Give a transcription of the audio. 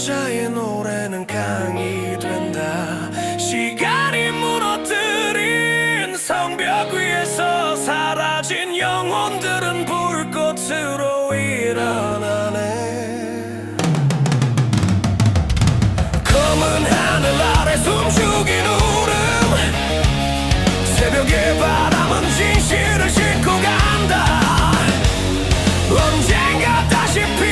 남자의 노래는 강이 된다. 시간이 무너뜨린 성벽 위에서 사라진 영혼들은 불꽃으로 일어나네. 검은 하늘 아래 숨죽인 울음. 새벽의 바람은 진실을 싣고 간다. 언젠가 다시 피